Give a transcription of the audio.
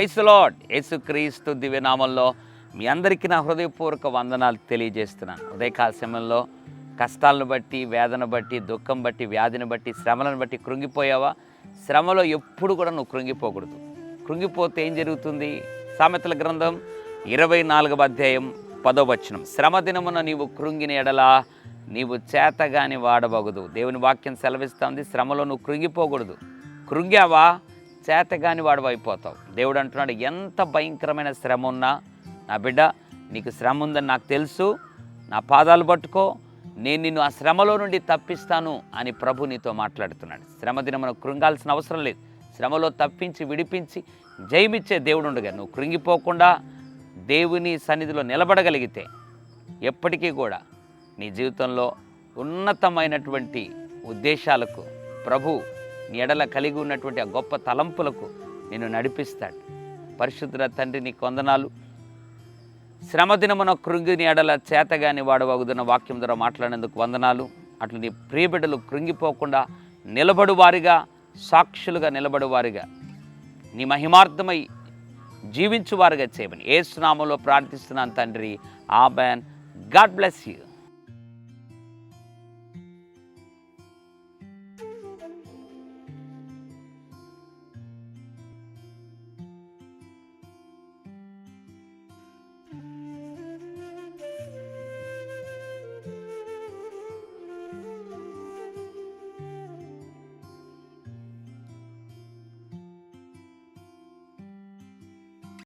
Price lord యేసుక్రీస్తు దివ్యనామంలో మీ అందరికీ నా హృదయపూర్వక వందనాలు తెలియజేస్తున్నాను. ఉదయకాల సమయంలో కష్టాలను బట్టి వేదన బట్టి దుఃఖం బట్టి వ్యాధిని బట్టి శ్రమలను బట్టి కృంగిపోయావా? శ్రమలో ఎప్పుడు కూడా నువ్వు కృంగిపోకూడదు. కృంగిపోతే ఏం జరుగుతుంది? సామెతల గ్రంథం ఇరవై నాలుగవ అధ్యాయం పదో వచనం. శ్రమ దినమున నీవు కృంగిన ఎడలా నీవు చేతగాని వాడబగదు. దేవుని వాక్యం సెలవిస్తుంది. శ్రమలో నువ్వు కృంగిపోకూడదు. కృంగావా? చేతగాని వాడు అయిపోతావు. దేవుడు అంటున్నాడు ఎంత భయంకరమైన శ్రమ ఉన్నా నా బిడ్డ నీకు శ్రమ ఉందని నాకు తెలుసు. నా పాదాలు పట్టుకో. నేను నిన్ను ఆ శ్రమలో నుండి తప్పిస్తాను అని ప్రభు నీతో మాట్లాడుతున్నాడు. శ్రమ దినమున కృంగాల్సిన అవసరం లేదు. శ్రమలో తప్పించి విడిపించి జయమిచ్చే దేవుడు ఉండగా నువ్వు కృంగిపోకుండా దేవుని సన్నిధిలో నిలబడగలిగితే ఎప్పటికీ కూడా నీ జీవితంలో ఉన్నతమైనటువంటి ఉద్దేశాలకు ప్రభు నీ ఎడల కలిగి ఉన్నటువంటి ఆ గొప్ప తలంపులకు నేను నడిపిస్తాడు. పరిశుద్ధ తండ్రి నీ కొందనాలు శ్రమదినమున కృంగిని ఎడల చేతగాని వాడవగుతున్న వాక్యం ద్వారా మాట్లాడేందుకు వందనాలు. అట్లు నీ ప్రియబిడ్డలు కృంగిపోకుండా నిలబడువారిగా సాక్షులుగా నిలబడువారిగా నీ మహిమార్థమై జీవించువారుగా చేయమని. ఏ స్నామంలో ప్రార్థిస్తున్నాను తండ్రి. ఆ బ్యాన్ గాడ్ బ్లెస్ యూ.